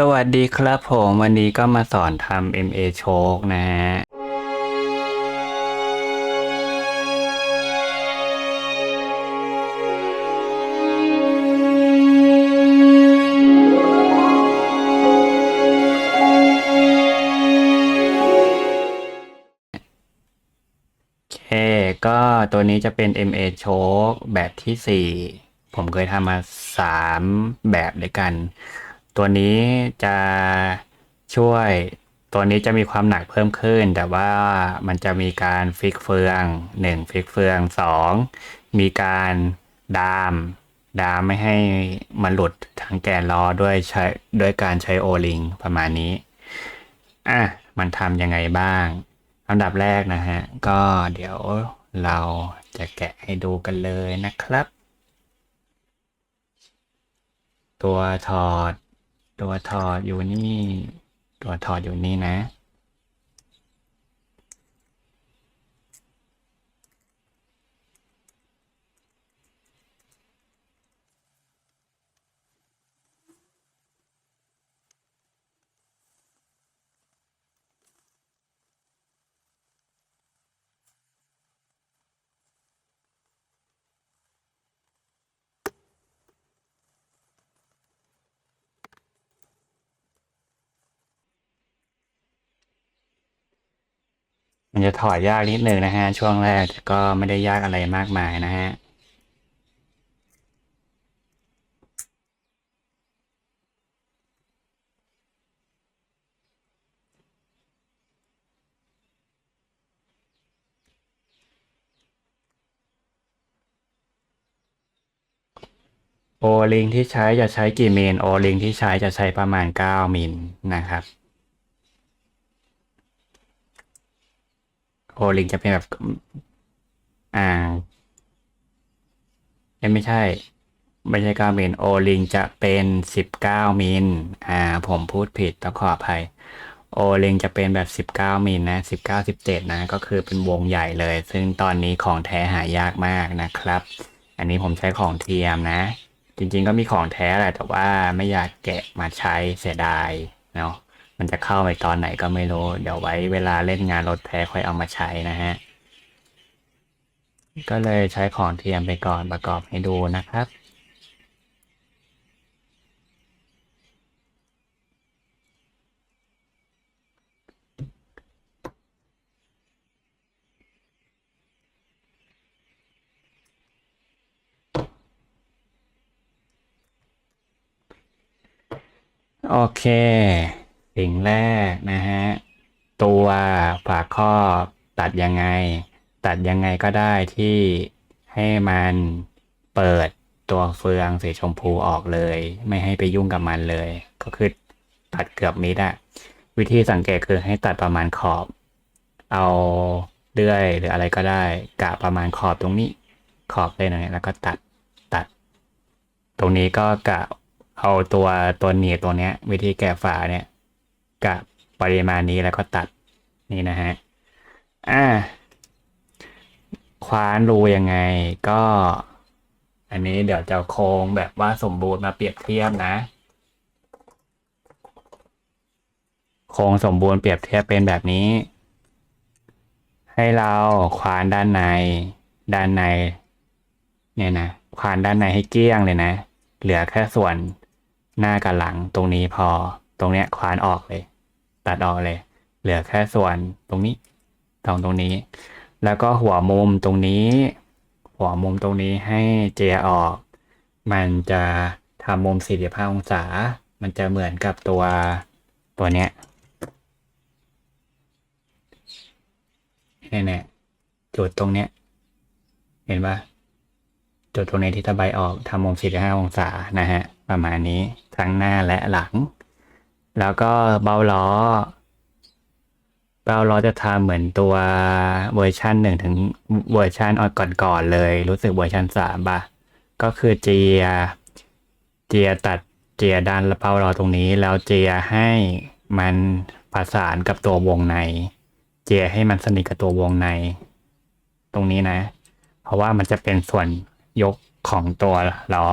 สวัสดีครับผมวันนี้ก็มาสอนทำ MA โชคนะฮะโอเคก็ตัวนี้จะเป็น MA โชคแบบที่ 4 ผมเคยทำมา 3 แบบด้วยกัน ตัวนี้จะช่วยตัวนี้จะมีความหนักเพิ่มขึ้น แต่ว่ามันจะมีการฟิกเฟือง 1 ฟิกเฟือง 2 มีการดามดามไม่ให้มันหลุดทั้งแกนล้อด้วยใช้ด้วยการใช้โอลิงประมาณนี้ อะ มันทำยังไงบ้างอันดับแรกนะฮะ ก็เดี๋ยวเราจะแกะให้ดูกันเลยนะครับ ตัวถอด ตัวถอดอยู่นี่ ตัวถอดอยู่นี่นะ มันจะถอดยากนิดหนึ่งนะฮะ ช่วงแรกก็ไม่ได้ยากอะไรมากมายนะฮะโอลิงที่ใช้จะใช้กี่มิลโอลิงที่ใช้จะใช้ประมาณ 9 มิลนะครับ โอลิงจะเป็นแบบ อ่าไม่ใช่ ไม่ใช่9มิลโอลิงจะเป็น19มิลอ่า ผมพูดผิดต้องขออภัยโอลิงจะเป็นแบบ 19มิลนะ19 17 นะ ก็คือเป็นวงใหญ่เลย ซึ่งตอนนี้ของแท้หายากมากนะครับ อันนี้ผมใช้ของเทียมนะ จริงๆก็มีของแท้แหละแต่ว่าไม่อยากแกะมาใช้เสียดายเนาะ มันจะเข้าไปตอนไหนก็ไม่รู้ เดี๋ยวไว้เวลาเล่นงานรถแท้ค่อยเอามาใช้นะฮะ ก็เลยใช้ของเทียมไปก่อนประกอบให้ดูนะครับโอเค สิ่งแรกนะฮะ ตัวฝาครอบตัดยังไง ตัดยังไงก็ได้ที่ให้มันเปิดตัวเฟืองสีชมพูออกเลย ไม่ให้ไปยุ่งกับมันเลย ก็คือตัดเกือบมิดอะวิธีสังเกตคือให้ตัดประมาณขอบ เอาเลื่อยหรืออะไรก็ได้ กะประมาณขอบตรงนี้ ขอบเลยนะแล้วก็ตัดตัด ตรงนี้ก็กะเอาตัวตัวหนีบตัวเนี้ย วิธีแกะฝาเนี่ย กะปริมาณนี้แล้วก็ตัดนี่นะฮะอ่าคว้านรูยังไงก็ อันนี้เดี๋ยวจะโค้งแบบว่าสมบูรณ์มาเปรียบเทียบนะ โครงสมบูรณ์เปรียบเทียบเป็นแบบนี้ ให้เราคว้านด้านใน ด้านใน เนี่ยนะคว้านด้านในให้เกลี้ยงเลยนะ เหลือแค่ส่วนหน้ากับหลังตรงนี้พอ ตรงเนี้ยควานออกเลย ตัดออกเลย เหลือแค่ส่วนตรงนี้ตรงตรงนี้ แล้วก็หัวมุมตรงนี้ หัวมุมตรงนี้ให้เจออก มันจะทำมุม45องศา มันจะเหมือนกับตัวตัวเนี้ยเนี่ยจุดตรงเนี้ย เห็นปะจุดตรงนี้ที่ตะไบออกทำมุม45องศานะฮะ ประมาณนี้ทั้งหน้าและหลัง แล้วก็เบาล้อ เบาล้อจะทำเหมือนตัวเวอร์ชันหนึ่งถึงเวอร์ชันก่อนๆเลย รู้สึกเวอร์ชันสามป่ะ ก็คือเจีย เจียตัดเจียด้านเป้าล้อตรงนี้ แล้วเจียให้มันประสานกับตัววงใน เจียให้มันสนิทกับตัววงใน ตรงนี้นะ เพราะว่ามันจะเป็นส่วนยกของตัวล้อ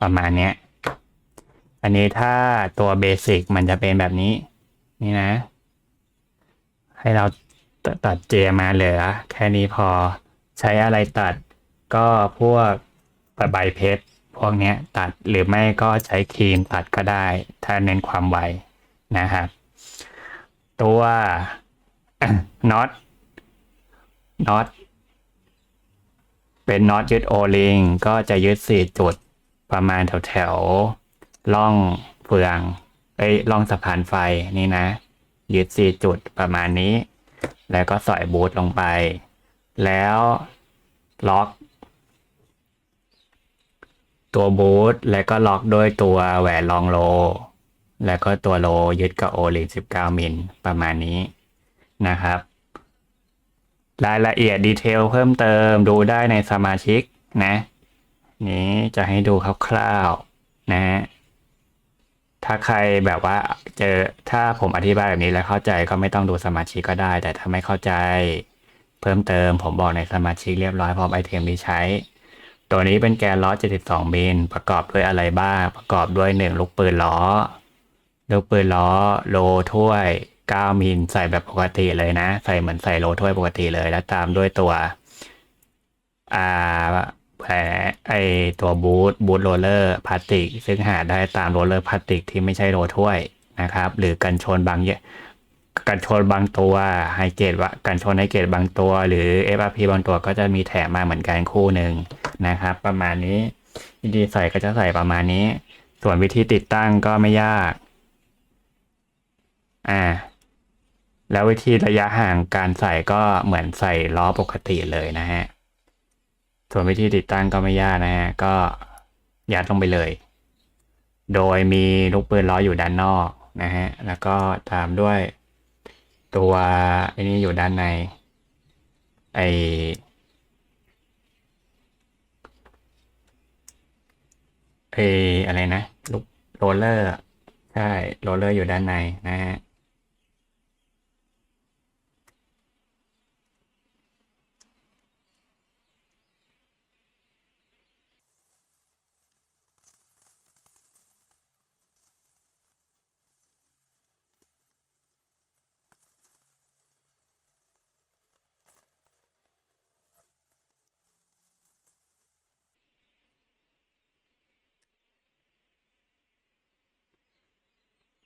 ประมาณเนี้ย อันนี้ถ้าตัวเบสิกมันจะเป็นแบบนี้ นี่นะ ให้เราตตัดเจมาเหลือ แค่นี้พอใช้อะไรตัดก็พวกใบเพชรพวกนี้ตัดหรือไม่ก็ใช้ครีมตัดก็ได้ ถ้าเน้นความไวนะครับ ตัวน็อตน็อตเป็นน็อตยึดโอลิงก็จะยึดสี่จุดประมาณแถวแถว ล่องเฟือง เอ้ยล่องสะพานไฟนี่นะ ยึดสี่จุดประมาณนี้ แล้วก็สอยบูทลงไป แล้วล็อก ตัวบูทแล้วก็ล็อกด้วยตัวแหวนรองโล แล้วก็ตัวโลยึดกับโอลิง19 มิลประมาณนี้นะครับ รายละเอียดดีเทลเพิ่มเติมดูได้ในสมาชิกนะ นี้จะให้ดูคร่าวๆนะฮะ ถ้าใครแบบว่าเจอถ้าผมอธิบายแบบนี้แล้วเข้าใจก็ไม่ต้องดูสมาชิกก็ได้ แต่ถ้าไม่เข้าใจเพิ่มเติมผมบอกในสมาชิกเรียบร้อยพร้อมไอเทมที่ใช้ ตัวนี้เป็นแกนล้อ 72 มิลประกอบด้วยอะไรบ้าง ประกอบด้วยหนึ่งลูกปืนล้อ ลูกปืนล้อ โลถ้วย 9 มิลใส่แบบปกติเลยนะ ใส่เหมือนใส่โลถ้วยปกติเลย แล้วตามด้วยตัวอ่า แผลไอตัวบูทบูทโรลเลอร์พลาสติก ซึ่งหาได้ตามโรลเลอร์พลาสติกที่ไม่ใช่โลถ้วยนะครับ หรือกันชนบางเยกันชนบางตัวไฮเกตว่ากันชนไฮเกตบางตัว หรือ FRP บางตัวก็จะมีแถมมาเหมือนกันคู่หนึ่งนะครับ ประมาณนี้วิธีใส่ก็จะใส่ประมาณนี้ ส่วนวิธีติดตั้งก็ไม่ยาก อ่า แล้ววิธีระยะห่างการใส่ก็เหมือนใส่ล้อปกติเลยนะฮะ ส่วนวิธีติดตั้งก็ไม่ยากนะฮะ ก็ยัดลงไปเลย โดยมีลูกปืนล้ออยู่ด้านนอกนะฮะ แล้วก็ตามด้วยตัวไอ้นี้อยู่ด้านใน ไอไออะไรนะลูกโรลเลอร์ ใช่ โรลเลอร์อยู่ด้านในนะฮะ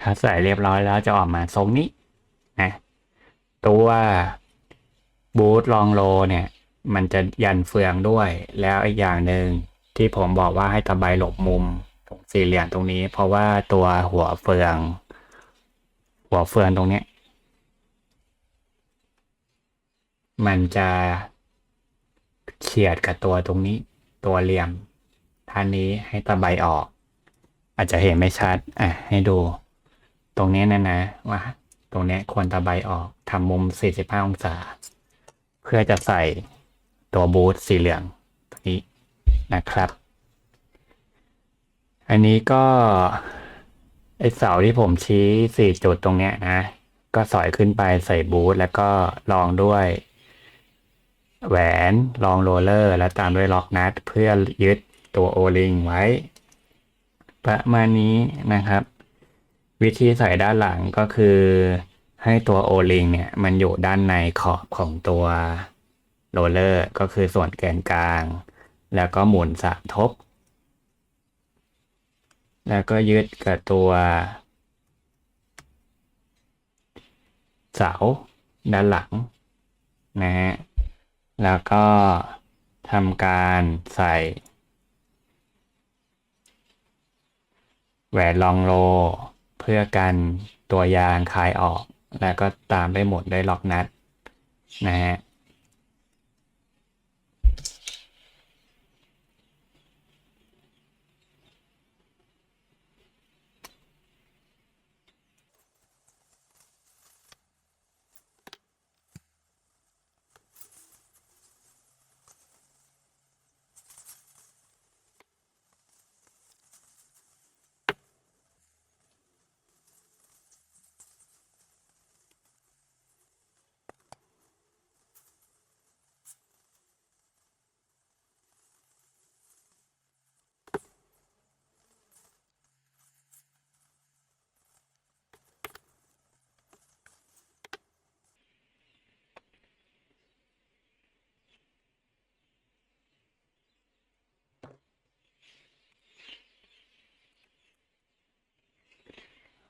ถ้าใส่เรียบร้อยแล้วจะออกมาทรงนี้นะตัวบูทลองโลเนี่ย มันจะยันเฟืองด้วย แล้วอีกอย่างหนึ่งที่ผมบอกว่าให้ตะไบหลบมุมตรงสี่เหลี่ยมตรงนี้ เพราะว่าตัวหัวเฟือง หัวเฟืองตรงเนี้ยมันจะเฉียดกับตัวตรงนี้ ตัวเหลี่ยมท่านนี้ให้ตะไบออก อาจจะเห็นไม่ชัด อะ ให้ดู ตรงนี้นะนะว่าตรงนี้ควรตะไบออกทำมุม 45 องศา เพื่อจะใส่ตัวบูทสีเหลืองตัวนี้นะครับ อันนี้ก็ ไอเสาที่ผมชี้สี่จุดตรงเนี้ยนะ ก็สอยขึ้นไปใส่บูทแล้วก็ลองด้วย แหวนรองโรลเลอร์ แล้วตามด้วยล็อกนัด เพื่อยึดตัวโอลิงไว้ ประมาณนี้นะครับ วิธีใส่ด้านหลังก็คือให้ตัวโอลิงเนี่ยมันอยู่ด้านในขอบของตัวโรลเลอร์ก็คือส่วนแกนกลาง แล้วก็หมุนสามทบ แล้วก็ยึดกับตัวเสาด้านหลังนะฮะแล้วก็ทำการใส่แหวนลองโล พื่อกันตัวยางคลายออก แล้วก็ตามได้หมดได้ล็อกนัดนะฮะ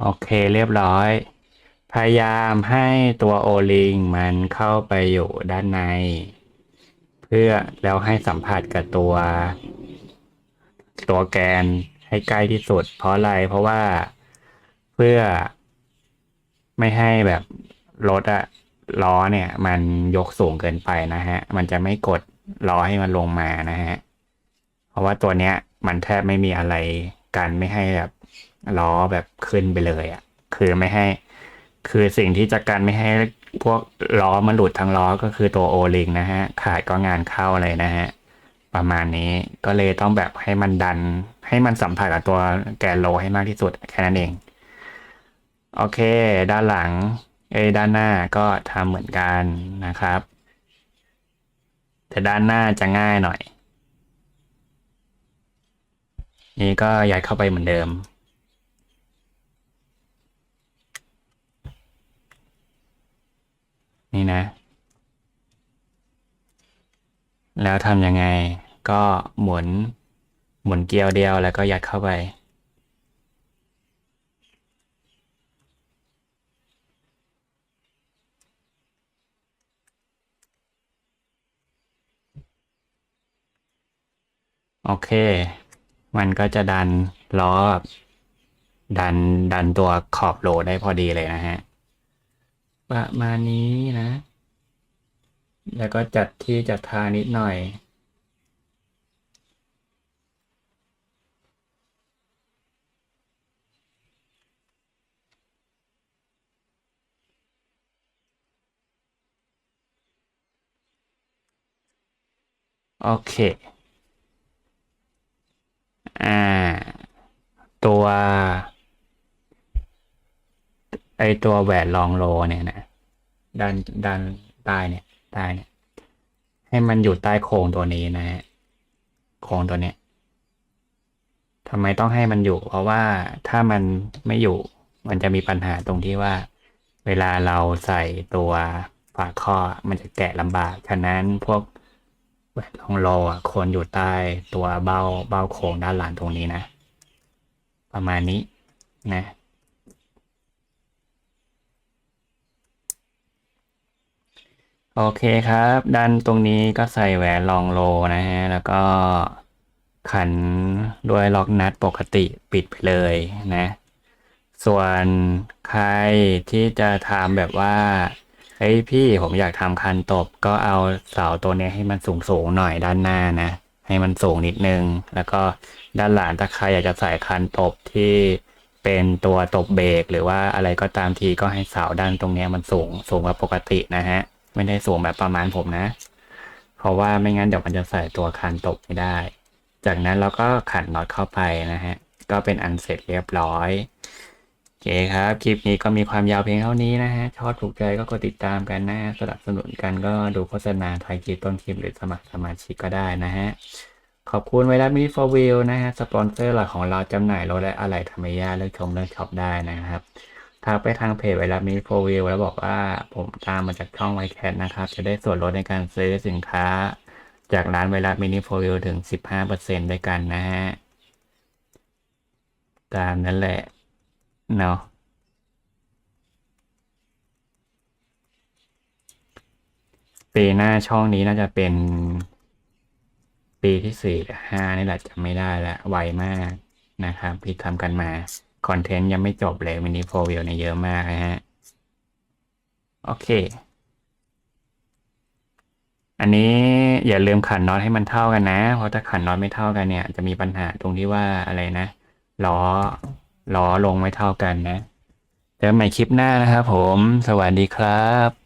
โอเคเรียบร้อย พยายามให้ตัวโอลิงมันเข้าไปอยู่ด้านใน เพื่อแล้วให้สัมผัสกับตัว ตัวแกนให้ใกล้ที่สุด เพราะอะไรเพราะว่าเพื่อไม่ให้แบบรถอะล้อเนี่ย มันยกสูงเกินไปนะฮะ มันจะไม่กดล้อให้มันลงมานะฮะ เพราะว่าตัวเนี้ย มันแทบไม่มีอะไรกันไม่ให้แบบ ล้อแบบขึ้นไปเลยอะ่ะ คือไม่ให้ คือสิ่งที่จะกันไม่ให้พวกล้อมันหลุดทั้งล้อก็คือตัวโอลิงนะฮะ ขาดก็งานเข้าเลยนะฮะ ประมาณนี้ก็เลยต้องแบบให้มันดัน ให้มันสัมผัสกับตัวแกนโลให้มากที่สุดแค่นั้นเอง โอเค ด้านหลัง เอยด้านหน้าก็ทำเหมือนกันนะครับ แต่ด้านหน้าจะง่ายหน่อยนี่ก็ยัดเข้าไปเหมือนเดิม นี่นะ แล้วทำยังไงก็หมุนหมุนเกลียวเดียวแล้วก็ยัดเข้าไป โอเค มันก็จะดันล้อดันดันตัวขอบโหลได้พอดีเลยนะฮะ ประมาณนี้นะ แล้วก็จัดที่จัดทางนิดหน่อย โอเค อ่า ตัว ไอตัวแหวนรองโลเนี่ยนะด้านด้านใต้เนี่ยใต้เนี่ยให้มันอยู่ใต้โครงตัวนี้นะฮะโครงตัวเนี้ยทำไมต้องให้มันอยู่ เพราะว่าถ้ามันไม่อยู่มันจะมีปัญหาตรงที่ว่า เวลาเราใส่ตัวฝาข้อมันจะแกะลำบาก ฉะนั้นพวกแหวนรองโลอะควรอยู่ใต้ตัวเบ้าเบ้าโครงด้านหลังตรงนี้นะ ประมาณนี้นะ โอเคครับ ด้านตรงนี้ก็ใส่แหวนรองโลนะฮะ แล้วก็ขันด้วยล็อกนัดปกติปิดไปเลยนะ ส่วนใครที่จะทำแบบว่าเฮ้ยพี่ผมอยากทำคันตบก็เอาเสาตัวนี้ให้มันสูงสูงหน่อยด้านหน้านะ ให้มันสูงนิดนึง แล้วก็ด้านหลังถ้าใครอยากจะใส่คันตบที่เป็นตัวตบเบรกหรือว่าอะไรก็ตามทีก็ให้เสาด้านตรงนี้มันสูงสูงกว่าปกตินะฮะ ไม่ได้สูงแบบประมาณผมนะ เพราะว่าไม่งั้นเดี๋ยวมันจะใส่ตัวคันตบไม่ได้ จากนั้นเราก็ขันน็อตเข้าไปนะฮะ ก็เป็นอันเสร็จเรียบร้อยโอเคครับ คลิปนี้ก็มีความยาวเพียงเท่านี้นะฮะ ชอบถูกใจก็กดติดตามกันนะสนับสนุนกันก็ดูโฆษณาทายคลิปต้นคลิปหรือสมัครสมาชิกก็ได้นะฮะขอบคุณไวรัสมินิฟอร์วิลนะฮะ สปอนเซอร์หลักของเราจำหน่ายรถและอะไหล่ธรรมยาเลือกชมเลือกช็อปได้นะครับ ทักไปทางเพจไวรัสมินิโฟวิลแล้วบอกว่าผมตามมาจากช่องไวแคทนะครับ จะได้ส่วนลดในการซื้อสินค้า จากร้านไวรัสมินิโฟวิลถึง 15%ด้วยกันนะฮะ ตามนั้นแหละ เนาะปีหน้าช่องนี้น่าจะเป็น ปีที่สี่หรือห้านี่แหละจำไม่ได้ล้วไวมากนะครับที่ทำกันมา คอนเทนต์ยังไม่จบเลยมินิโฟวิวเนี่ยเยอะมากนะฮะ โอเค อันนี้อย่าลืมขันน็อตให้มันเท่ากันนะ เพราะถ้าขันน็อตไม่เท่ากันเนี่ย จะมีปัญหาตรงที่ว่าอะไรนะล้อล้อลงไม่เท่ากันนะเจอกันใหม่คลิปหน้านะครับผม สวัสดีครับ